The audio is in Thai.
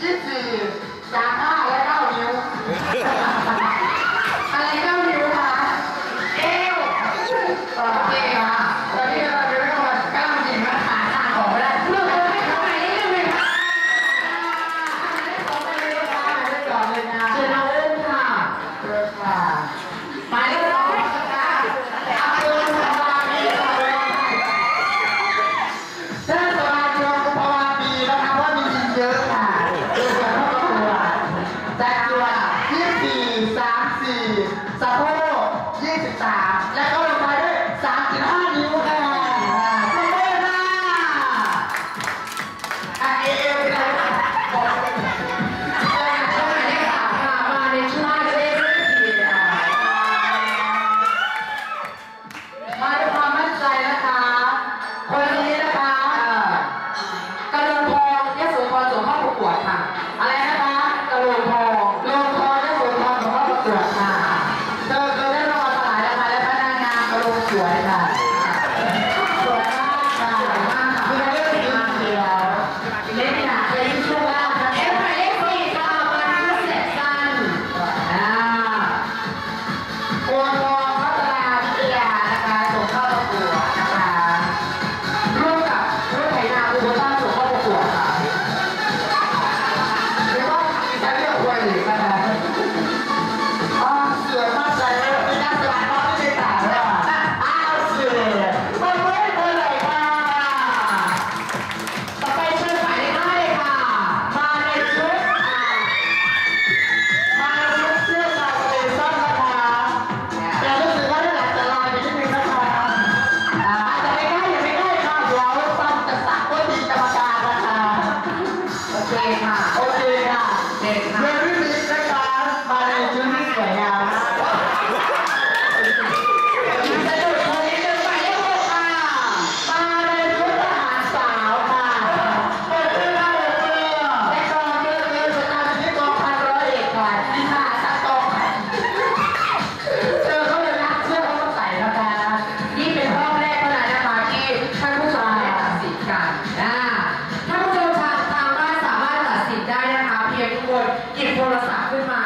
ยี่สี่สามห้าและเก้านิ้วอะไรเก้านิ้วคะเอวโอเคค่ะตอนนี้เราจะเรียกว่ก้านิ้วมาทางออกไม่ได้เลกคนให้เไหนนิดนึงเลยค่ะหมายเลของเลยค่ะหมเลขสองเลยนะเชิญเรนค่ะเชิญค่ะหม 24สะโพก23 และก็ There หยิบโทรศัพท์ขึ้นมา